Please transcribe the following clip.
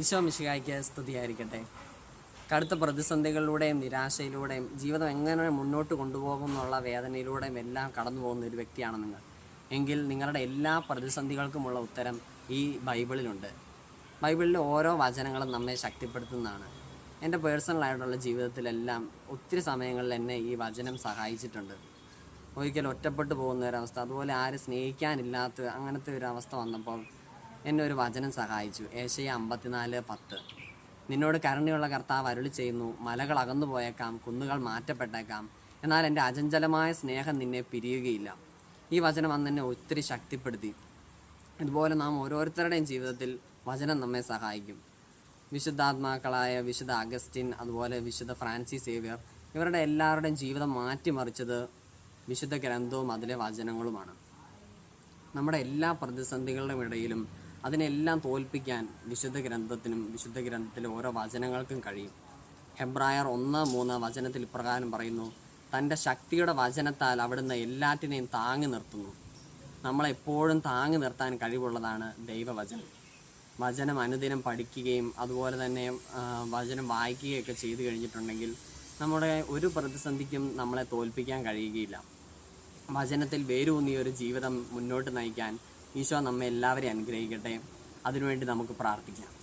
ഈശോ മിശിഹായ്ക്ക് സ്തുതിയായിരിക്കട്ടെ. കടുത്ത പ്രതിസന്ധികളിലൂടെയും നിരാശയിലൂടെയും ജീവിതം എങ്ങനെ മുന്നോട്ട് കൊണ്ടുപോകും എന്നുള്ള വേദനയിലൂടെയും എല്ലാം കടന്നു പോകുന്ന ഒരു വ്യക്തിയാണ് നിങ്ങൾ. എങ്കിൽ നിങ്ങളുടെ എല്ലാ പ്രതിസന്ധികൾക്കുമുള്ള ഉത്തരം ഈ ബൈബിളിലുണ്ട്. ബൈബിളിലെ ഓരോ വചനങ്ങളും നമ്മെ ശക്തിപ്പെടുത്തുന്നതാണ്. എന്റെ പേഴ്സണലായിട്ടുള്ള ജീവിതത്തിലെല്ലാം ഒത്തിരി സമയങ്ങളിൽ എന്നെ ഈ വചനം സഹായിച്ചിട്ടുണ്ട്. ഒരിക്കലും ഒറ്റപ്പെട്ടു പോകുന്ന ഒരവസ്ഥ അതുപോലെ ആരും സ്നേഹിക്കാനില്ലാത്ത അങ്ങനത്തെ ഒരു അവസ്ഥ വന്നപ്പോൾ എന്നെ ഒരു വചനം സഹായിച്ചു. ഏഷ്യ അമ്പത്തിനാല് പത്ത്. നിന്നോട് കരുണയുള്ള കർത്താവ് അരുളി ചെയ്യുന്നു മലകൾ അകന്നു പോയേക്കാം കുന്നുകൾ മാറ്റപ്പെട്ടേക്കാം എന്നാൽ എന്റെ അചഞ്ചലമായ സ്നേഹം നിന്നെ പിരിയുകയില്ല. ഈ വചനം അന്ന് എന്നെ ഒത്തിരി ശക്തിപ്പെടുത്തി. ഇതുപോലെ നാം ഓരോരുത്തരുടെയും ജീവിതത്തിൽ വചനം നമ്മെ സഹായിക്കും. വിശുദ്ധാത്മാക്കളായ വിശുദ്ധ അഗസ്റ്റിൻ അതുപോലെ വിശുദ്ധ ഫ്രാൻസിസ് സേവ്യർ ഇവരുടെ എല്ലാവരുടെയും ജീവിതം മാറ്റിമറിച്ചത് വിശുദ്ധ ഗ്രന്ഥവും അതിലെ വചനങ്ങളുമാണ്. നമ്മുടെ എല്ലാ പ്രതിസന്ധികളുടെ ഇടയിലും അതിനെല്ലാം തോൽപ്പിക്കാൻ വിശുദ്ധ ഗ്രന്ഥത്തിനും വിശുദ്ധ ഗ്രന്ഥത്തിലെ ഓരോ വചനങ്ങൾക്കും കഴിയും. ഹെബ്രായർ ഒന്ന് മൂന്ന് വചനത്തിൽ ഇപ്രകാരം പറയുന്നു തന്റെ ശക്തിയുടെ വചനത്താൽ അവിടുന്ന് എല്ലാറ്റിനെയും താങ്ങി നിർത്തുന്നു. നമ്മളെപ്പോഴും താങ്ങി നിർത്താൻ കഴിവുള്ളതാണ് ദൈവവചനം. വചനം അനുദിനം പഠിക്കുകയും അതുപോലെ തന്നെ വചനം വായിക്കുകയൊക്കെ ചെയ്തു കഴിഞ്ഞിട്ടുണ്ടെങ്കിൽ നമ്മുടെ ഒരു പ്രതിസന്ധിക്കും നമ്മളെ തോൽപ്പിക്കാൻ കഴിയുകയില്ല. വചനത്തിൽ വേരൂന്നിയ ഒരു ജീവിതം മുന്നോട്ട് നയിക്കാൻ ഈശോ നമ്മെ എല്ലാവരെയും അനുഗ്രഹിക്കട്ടെ. അതിനുവേണ്ടി നമുക്ക് പ്രാർത്ഥിക്കാം.